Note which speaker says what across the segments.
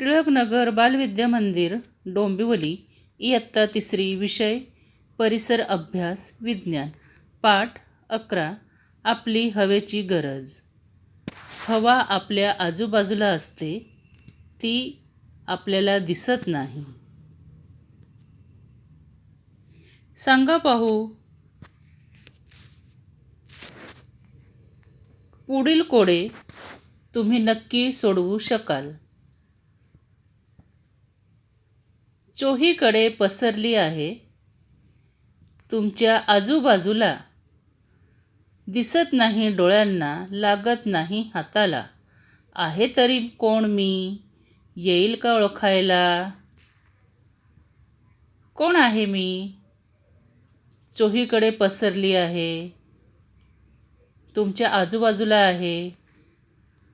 Speaker 1: टिळकनगर बालविद्या मंदिर डोंबिवली इयत्ता तिसरी विषय परिसर अभ्यास विज्ञान पाठ अकरा आपली हवेची गरज. हवा आपल्या आजूबाजूला असते ती आपल्याला दिसत नाही. सांगा पाहू. पुढील कोडे तुम्ही नक्की सोडवू शकाल. चोहीकडे पसरली आहे. तुमच्या आजूबाजूला दिसत नाही डोळ्यांना लागत नाही हाताला. आहे तरी कोण मी? येईल का ओळखायला? कोण आहे मी? चोहीकडे पसरली आहे. तुमच्या आजूबाजूला आहे.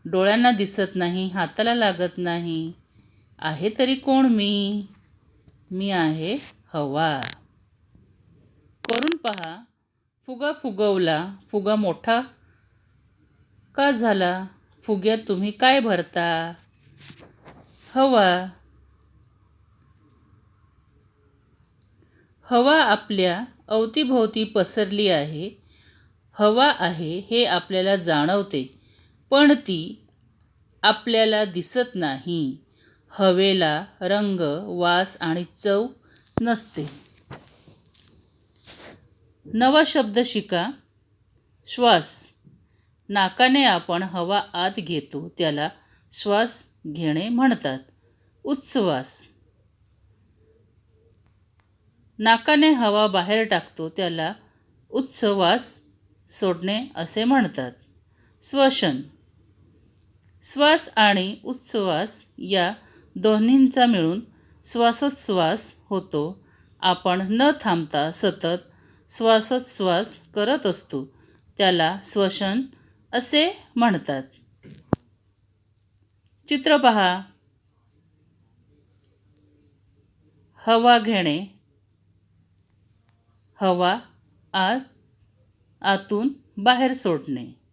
Speaker 1: डोळ्यांना दिसत नाही हाताला लागत नाही. आहे तरी कोण मी? मी आहे हवा. करून पहा फुगा फुगवला फुगा मोठा का झाला? फुग्यात तुम्ही काय भरता? हवा. हवा आपल्या अवतीभोवती पसरली आहे. हवा आहे हे आपल्याला जाणवते पण ती आपल्याला दिसत नाही. हवेला रंग वास आणि चव नसते. नवा शब्द शिका. श्वास. नाकाने आपण हवा आत घेतो त्याला श्वास घेणे म्हणतात. उच्छ्वास. नाकाने हवा बाहेर टाकतो त्याला उच्छ्वास सोडणे असे म्हणतात. श्वसन. श्वास आणि उच्छ्वास या दोन्हींचा मिळून श्वासोच्छ्वास होतो. आपण न थांबता सतत श्वासोच्छ्वास करत असतो. त्याला श्वसन असे म्हणतात. चित्र पहा. हवा घेणे. हवा आत आतून बाहेर सोडणे.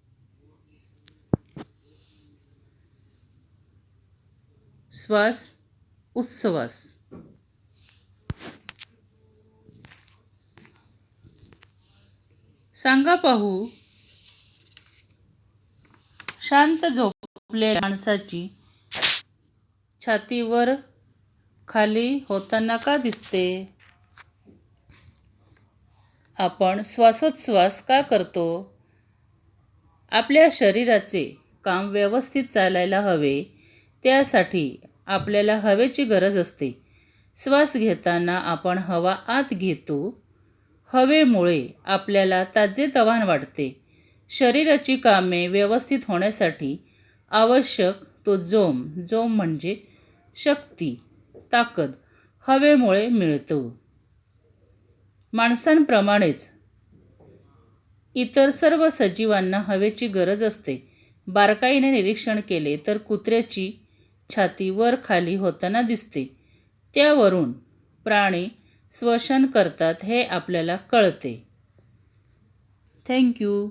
Speaker 1: श्वास उच्छ्वास सांगा पाहू. शांत झोपलेल्या माणसाची छातीवर खाली होताना का दिसते? आपण श्वासोच्छ्वास का करतो? आपल्या शरीराचे काम व्यवस्थित चालायला हवे त्यासाठी आपल्याला हवेची गरज असते. श्वास घेताना आपण हवा आत घेतो. हवेमुळे आपल्याला ताजेतवान वाटते. शरीराची कामे व्यवस्थित होण्यासाठी आवश्यक तो जोम जोम म्हणजे शक्ती ताकद हवेमुळे मिळतो. माणसांप्रमाणेच इतर सर्व सजीवांना हवेची गरज असते. बारकाईने निरीक्षण केले तर कुत्र्याची छाती वर खाली होताना दिसते. त्यावरून प्राणी श्वसन करतात हे आपल्याला कळते. थँक्यू